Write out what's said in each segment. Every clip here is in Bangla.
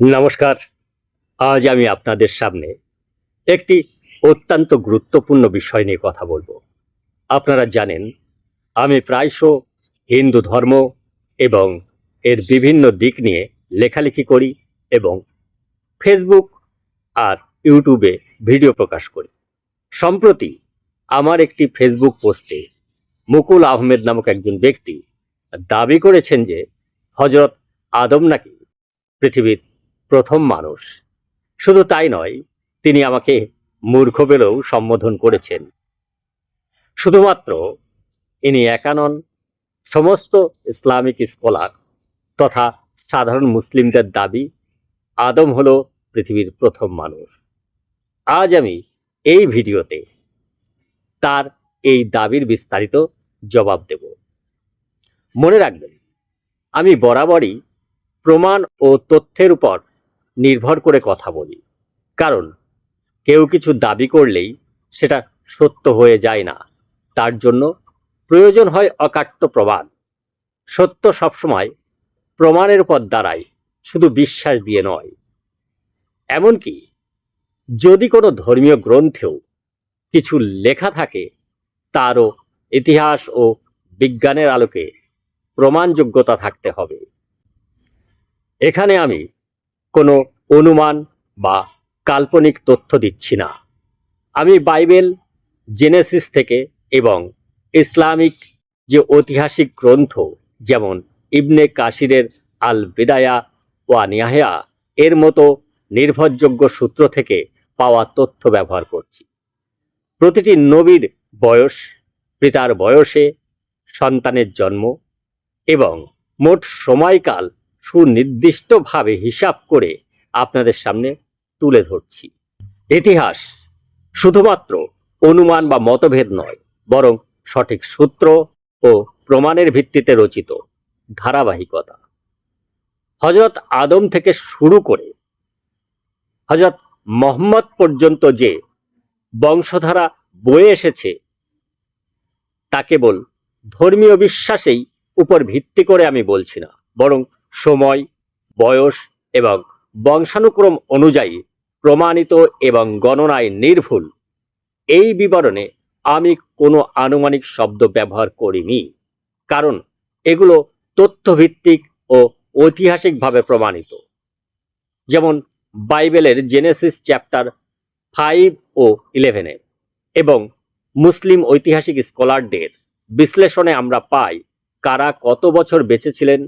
নমস্কার। আজ আমি আপনাদের সামনে একটি অত্যন্ত গুরুত্বপূর্ণ বিষয় নিয়ে কথা বলব। আপনারা জানেন, আমি প্রায়শ হিন্দু ধর্ম এবং এর বিভিন্ন দিক নিয়ে লেখালেখি করি এবং ফেসবুক আর ইউটিউবে ভিডিও প্রকাশ করি। সম্প্রতি আমার একটি ফেসবুক পোস্টে মুকুল আহমেদ নামক একজন ব্যক্তি দাবি করেছেন যে হজরত আদম নাকি পৃথিবীর প্রথম মানুষ। শুধু তাই নয়, তিনি আমাকে মূর্খ বলেও সম্বোধন করেছেন। শুধুমাত্র ইনি একানন সমস্ত ইসলামিক স্কলার তথা সাধারণ মুসলিমদের দাবি, আদম হল পৃথিবীর প্রথম মানুষ। আজ আমি এই ভিডিওতে তার এই দাবির বিস্তারিত জবাব দেব। মনে রাখবেন, আমি বরাবরই প্রমাণ ও তথ্যের উপর নির্ভর করে কথা বলি। কারণ, কেউ কিছু দাবি করলেই সেটা সত্য হয়ে যায় না। তার জন্য প্রয়োজন হয় অকাট্য প্রমাণ। সত্য সবসময় প্রমাণের উপর দাঁড়ায়, শুধু বিশ্বাস দিয়ে নয়। এমনকি যদি কোনো ধর্মীয় গ্রন্থেও কিছু লেখা থাকে, তারও ইতিহাস ও বিজ্ঞানের আলোকে প্রমাণযোগ্যতা থাকতে হবে। এখানে আমি কোনো অনুমান বা কাল্পনিক তথ্য দিচ্ছি না। আমি বাইবেল, জেনেসিস থেকে এবং ইসলামিক যে ঐতিহাসিক গ্রন্থ যেমন ইবনে কাশিরের আল বিদায়া ওয়া নিয়াহিয়া, এর মতো নির্ভরযোগ্য সূত্র থেকে পাওয়া তথ্য ব্যবহার করছি। প্রতিটি নবীর বয়স, পিতার বয়সে সন্তানের জন্ম এবং মোট সময়কাল সুনির্দিষ্টভাবে হিসাব করে আপনাদের সামনে তুলে ধরছি। ইতিহাস শুধুমাত্র অনুমান বা মতভেদ নয়, বরং সঠিক সূত্র ও প্রমাণের ভিত্তিতে রচিত ধারাবাহিকতা। হজরত আদম থেকে শুরু করে হজরত মোহাম্মদ পর্যন্ত যে বংশধারা বয়ে এসেছে, তা কেবল ধর্মীয় বিশ্বাসেই উপর ভিত্তি করে আমি বলছি না, বরং সময়, বয়স এবং বংশানুক্রম অনুযায়ী প্রমাণিত এবং গণনায় নির্ভুল। এই বিবরণে আমি কোনো আনুমানিক শব্দ ব্যবহার করিনি, কারণ এগুলো তথ্যভিত্তিক ও ঐতিহাসিকভাবে প্রমাণিত। যেমন বাইবেলের জেনেসিস চ্যাপ্টার ফাইভ ও ইলেভেনে এবং মুসলিম ঐতিহাসিক স্কলারদের বিশ্লেষণে আমরা পাই কারা কত বছর বেঁচে ছিলেন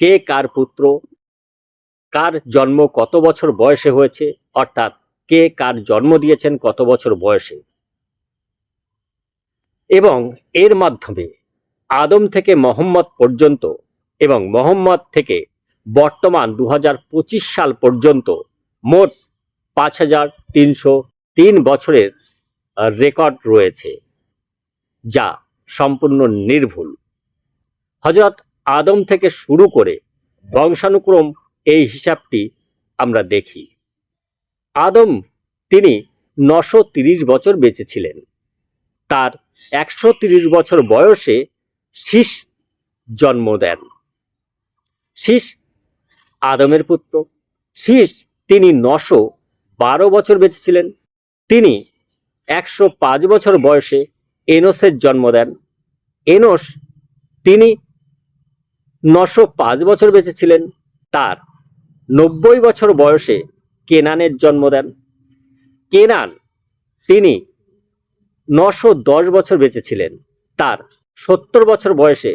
কে কার পুত্র? কার জন্ম কত বছর বয়সে হয়েছে? অর্থাৎ কে কার জন্ম দিয়েছেন কত বছর বয়সে? এবং এর মাধ্যমে আদম থেকে মোহাম্মদ পর্যন্ত এবং মোহাম্মদ থেকে বর্তমান দু হাজার পঁচিশ সাল পর্যন্ত মোট পাঁচ হাজার তিনশো তিন বছরের রেকর্ড রয়েছে, যা সম্পূর্ণ নির্ভুল। হজরত আদম থেকে শুরু করে বংশানুক্রম এই হিসাবটি আমরা দেখি। আদম তিনি নশো বছর বেঁচেছিলেন। তার একশো বছর বয়সে শীষ জন্ম দেন। শীষ আদমের পুত্র। শীষ তিনি নশো বারো বছর বেঁচেছিলেন। তিনি একশো পাঁচ বছর বয়সে এনোসের জন্ম দেন। এনোস তিনি নশো পাঁচ বছর বেঁচেছিলেন তার। নব্বই বছর বয়সে কেনানের জন্ম দেন। কেনান, তিনি নশো দশ বছর বেঁচেছিলেন। তার সত্তর বছর বয়সে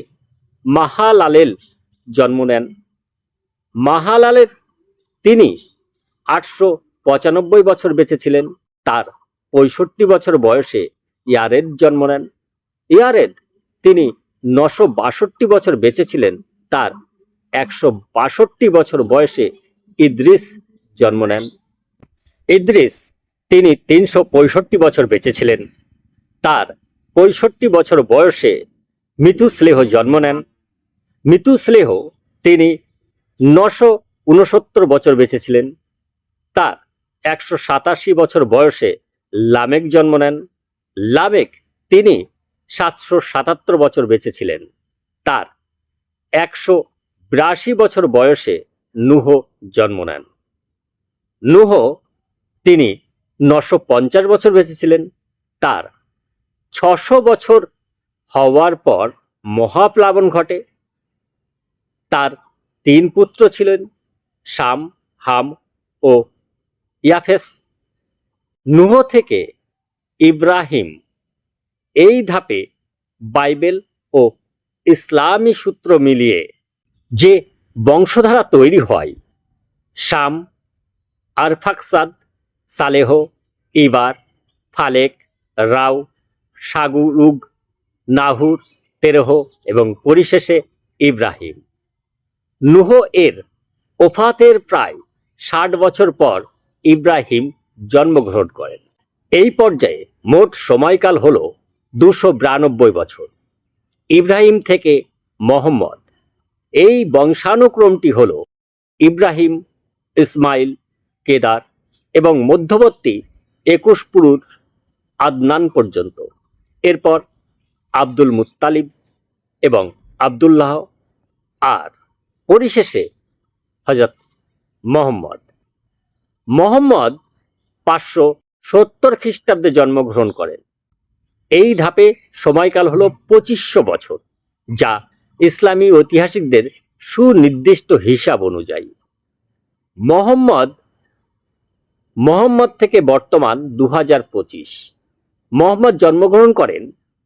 মাহালালেল জন্ম নেন। মাহালালের তিনি আটশো পঁচানব্বই বছর বেঁচেছিলেন। তার পঁয়ষট্টি বছর বয়সে ইয়ারেদ জন্ম নেন। ইয়ারেদ, তিনি নশো বাষট্টি বছর বেঁচেছিলেন। তার একশো বাষট্টি বছর বয়সে ইদ্রিস জন্ম নেন। ইদ্রিস, তিনি তিনশো পঁয়ষট্টি বছর বেঁচেছিলেন। তার পঁয়ষট্টি বছর বয়সে মিতুস্লেহ জন্ম নেন। মিতুস্লেহ তিনি নশো উনসত্তর বছর বেঁচেছিলেন। তার একশো সাতাশি বছর বয়সে লামেক জন্ম নেন। লামেক, তিনি সাতশো সাতাত্তর বছর বেঁচেছিলেন। তার একশো বিরাশি বছর বয়সে নুহ জন্ম নেন। নুহ তিনি নশো পঞ্চাশ বছর বেঁচেছিলেন। তার ছশো বছর হওয়ার পর মহাপ্লাবন ঘটে। তার তিন পুত্র ছিলেন শাম, হাম ও ইয়াফেস। নুহ থেকে ইব্রাহিম এই ধাপে বাইবেল ও ইসলামী সূত্র মিলিয়ে যে বংশধারা তৈরি হয়, শাম আরফাকসাদ সালেহ, ইবার, ফালেক, রাও সাগুরুগ নাহুর, তেরহ এবং পরিশেষে ইব্রাহিম। নুহ এর ওফাতের প্রায় ষাট বছর পর ইব্রাহিম জন্মগ্রহণ করেন। এই পর্যায়ে মোট সময়কাল হল দুশো বিরানব্বই বছর। ইব্রাহিম থেকে মোহাম্মদ। এই বংশানুক্রমটি হল ইব্রাহিম, ইসমাইল, কেদার এবং মধ্যবর্তী একুশ পুরুষ আদনান পর্যন্ত। এরপর আব্দুল মুত্তালিব এবং আবদুল্লাহ আর। পরিশেষে হজরত মোহাম্মদ। মোহাম্মদ পাঁচশো সত্তর খ্রিস্টাব্দে জন্মগ্রহণ করেন। এই ধাপে সময়কাল হল পঁচিশশো বছর, যা ইসলামী ঐতিহাসিকদের সুনির্দিষ্ট হিসাব অনুযায়ী। মোহাম্মদ মোহাম্মদ থেকে বর্তমান দু হাজার পঁচিশ। মোহাম্মদ জন্মগ্রহণ করেন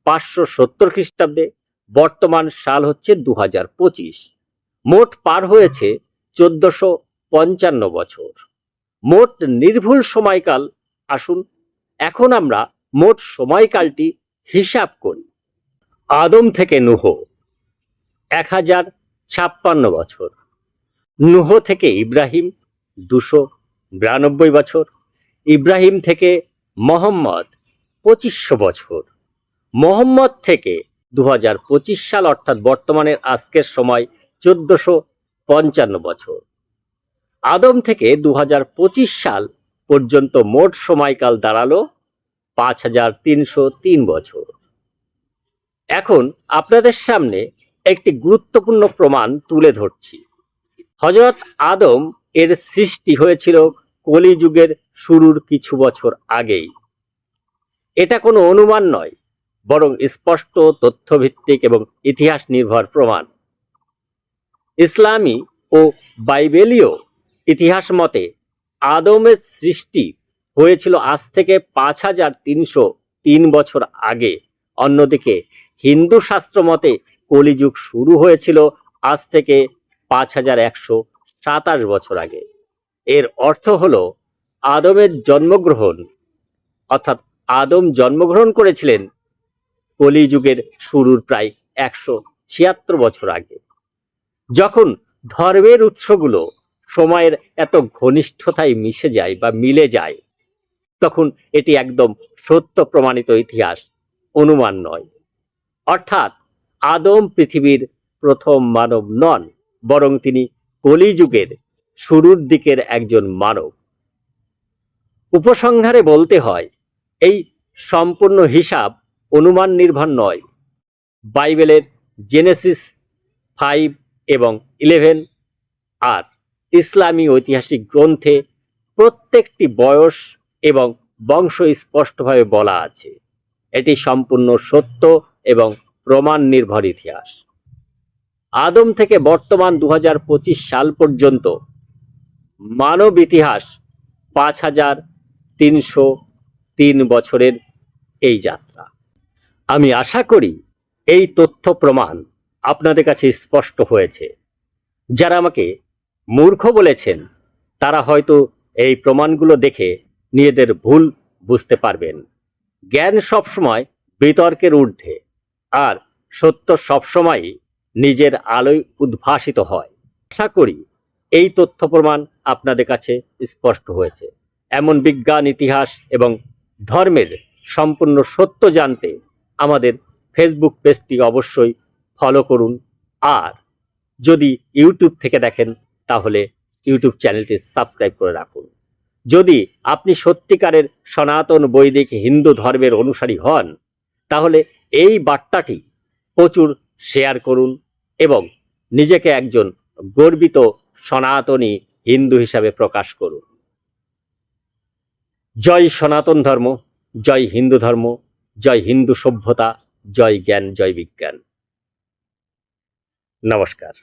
পাঁচশো সত্তর খ্রিস্টাব্দে, বর্তমান সাল হচ্ছে দু হাজার পঁচিশ। মোট পার হয়েছে চোদ্দশো পঞ্চান্ন বছর। মোট নির্ভুল সময়কাল, আসুন, এখন আমরা মোট সময়কালটি হিসাব করি। আদম থেকে নুহ, এক হাজার ছাপ্পান্ন বছর। নুহ থেকে ইব্রাহিম, দুশো বিরানব্বই বছর। ইব্রাহিম থেকে মোহাম্মদ, পঁচিশশো বছর। মোহাম্মদ থেকে দু হাজার পঁচিশ সাল, অর্থাৎ বর্তমানের আজকের সময়, চোদ্দশো পঞ্চান্ন বছর। আদম থেকে দু হাজার পঁচিশ সাল পর্যন্ত মোট সময়কাল দাঁড়াল পাঁচ হাজার তিনশো তিন বছর। এখন আপনাদের সামনে একটি গুরুত্বপূর্ণ প্রমাণ তুলে ধরছি। হজরত আদম এর সৃষ্টি হয়েছিল কলিযুগের শুরুর কিছু বছর আগেই। এটা কোনো অনুমান নয়, বরং স্পষ্ট তথ্যভিত্তিক এবং ইতিহাস নির্ভর প্রমাণ। ইসলামী ও বাইবেলীয় ইতিহাস মতে আদমের সৃষ্টি হয়েছিল আজ থেকে পাঁচ হাজার তিনশো তিন বছর আগে। অন্যদিকে হিন্দু শাস্ত্র মতে কলিযুগ শুরু হয়েছিল আজ থেকে পাঁচ হাজার একশো সাতাশ বছর আগে। এর অর্থ হল আদমের জন্মগ্রহণ। অর্থাৎ আদম জন্মগ্রহণ করেছিলেন কলিযুগের শুরুর প্রায় একশো ছিয়াত্তর বছর আগে। যখন ধর্মের উৎসগুলো সময়ের এত ঘনিষ্ঠতায় মিশে যায় বা মিলে যায় তখন এটি একদম সত্য প্রমাণিত ইতিহাস, অনুমান নয়। অর্থাৎ আদম পৃথিবীর প্রথম মানব নন, বরং তিনি কলিযুগের শুরুর দিকের একজন মানব। উপসংহারে বলতে হয়, এই সম্পূর্ণ হিসাব অনুমান নির্ভর নয়। বাইবেলের জেনেসিস ফাইভ এবং ইলেভেন আর ইসলামী ঐতিহাসিক গ্রন্থে প্রত্যেকটি বয়স এবং বংশ স্পষ্টভাবে বলা আছে। এটি সম্পূর্ণ সত্য এবং প্রমাণ নির্ভর ইতিহাস। আদম থেকে বর্তমান দু হাজার পঁচিশ সাল পর্যন্ত মানব ইতিহাস পাঁচ হাজার তিনশো তিন বছরের এই যাত্রা। আমি আশা করি এই তথ্য প্রমাণ আপনাদের কাছে স্পষ্ট হয়েছে। যারা আমাকে মূর্খ বলেছেন, তারা হয়তো এই প্রমাণগুলো দেখে নিজেদের ভুল বুঝতে পারবেন। জ্ঞান সবসময় বিতর্কের ঊর্ধ্বে, আর সত্য সবসময়ই নিজের আলোয় উদ্ভাসিত হয়। আশা করি এই তথ্য প্রমাণ আপনাদের কাছে স্পষ্ট হয়েছে। এমন বিজ্ঞান, ইতিহাস এবং ধর্মের সম্পূর্ণ সত্য জানতে আমাদের ফেসবুক পেজটি অবশ্যই ফলো করুন। আর যদি ইউটিউব থেকে দেখেন, তাহলে ইউটিউব চ্যানেলটি সাবস্ক্রাইব করে রাখুন। যদি আপনি সত্যিকারের সনাতন বৈদিক হিন্দু ধর্মের অনুসারী হন, তাহলে এই বার্তাটি প্রচুর শেয়ার করুন এবং নিজেকে একজন গর্বিত সনাতনী হিন্দু হিসাবে প্রকাশ করুন। জয় সনাতন ধর্ম, জয় হিন্দু ধর্ম, জয় হিন্দু সভ্যতা, জয় জ্ঞান, জয় বিজ্ঞান। নমস্কার।